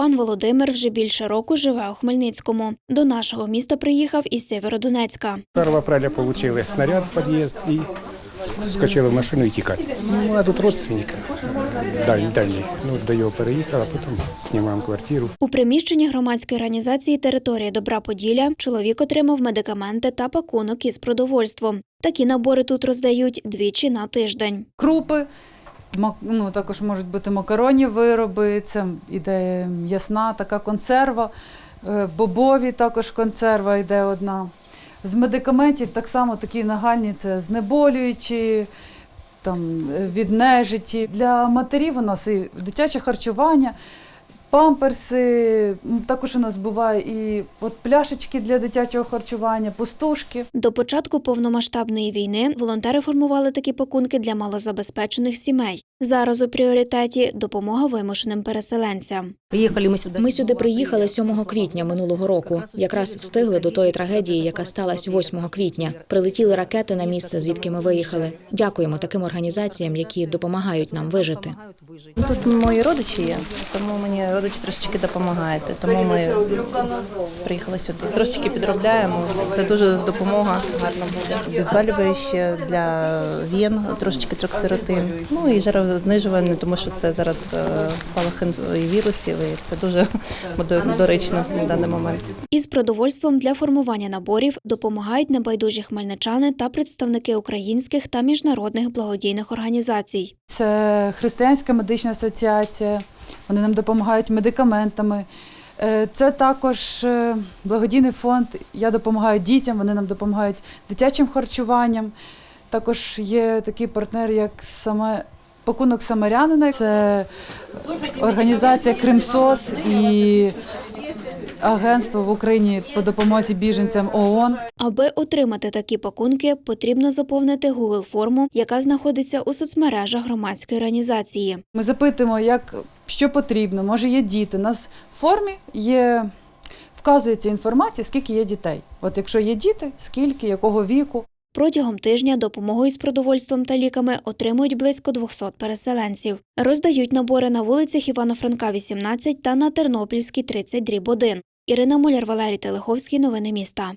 Пан Володимир вже більше року живе у Хмельницькому. До нашого міста приїхав із Сєвєродонецька. 1 апреля получили снаряд в під'їзд і скочили в машину і тікали. Ну, а тут родственник дальній, дальній. Ну, до його переїхав, а потім знімаємо квартиру. У приміщенні громадської організації територія Добра Поділля чоловік отримав медикаменти та пакунок із продовольством. Такі набори тут роздають двічі на тиждень. крупи. Ну, також можуть бути макаронні вироби, це іде м'ясна така консерва, е, бобові також консерва йде одна. З медикаментів так само такі нагальні це знеболюючі, там, віднежиті. від нежиті. Для матерів у нас і дитяче харчування, памперси, також у нас буває і от пляшечки для дитячого харчування, пустушки. До початку повномасштабної війни волонтери формували такі пакунки для малозабезпечених сімей. Зараз у пріоритеті допомога вимушеним переселенцям. Приїхали ми сюди. Ми сюди приїхали 7 квітня минулого року. Якраз встигли до тої трагедії, яка сталася 8 квітня. Прилетіли ракети на місце, звідки ми виїхали. Дякуємо таким організаціям, які допомагають нам вижити. Тут мої родичі є, тому мені родичі трошечки допомагають. Тому ми приїхали сюди. Трошечки підробляємо. Це дуже допомога гарна буде. Обезболююче для вен, трошечки троксиротин. Ну і жарознижувальне, тому що це зараз е, спалах вірусів, і це дуже доречно на даний момент. Із продовольством для формування наборів допомагають небайдужі хмельничани та представники українських та міжнародних благодійних організацій. Це Християнська медична асоціація. Вони нам допомагають медикаментами. Е, Це також е, благодійний фонд. Я допомагаю дітям, вони нам допомагають дитячим харчуванням. Також є такий партнер, як саме пакунок самарянина. Це організація Кримсос і агентство в Україні по допомозі біженцям ООН. Аби отримати такі пакунки, потрібно заповнити Google форму, яка знаходиться у соцмережах громадської організації. Ми запитуємо, як, що потрібно. Може, є діти. У нас в формі є, вказується інформація, скільки є дітей. От якщо є діти, скільки, якого віку. Протягом тижня допомогу із продовольством та ліками отримують близько 200 переселенців. Роздають набори на вулицях Івана Франка, 18 та на Тернопільській 30 дріб 1. Ірина Муляр, Валерій Телеховський. Новини міста.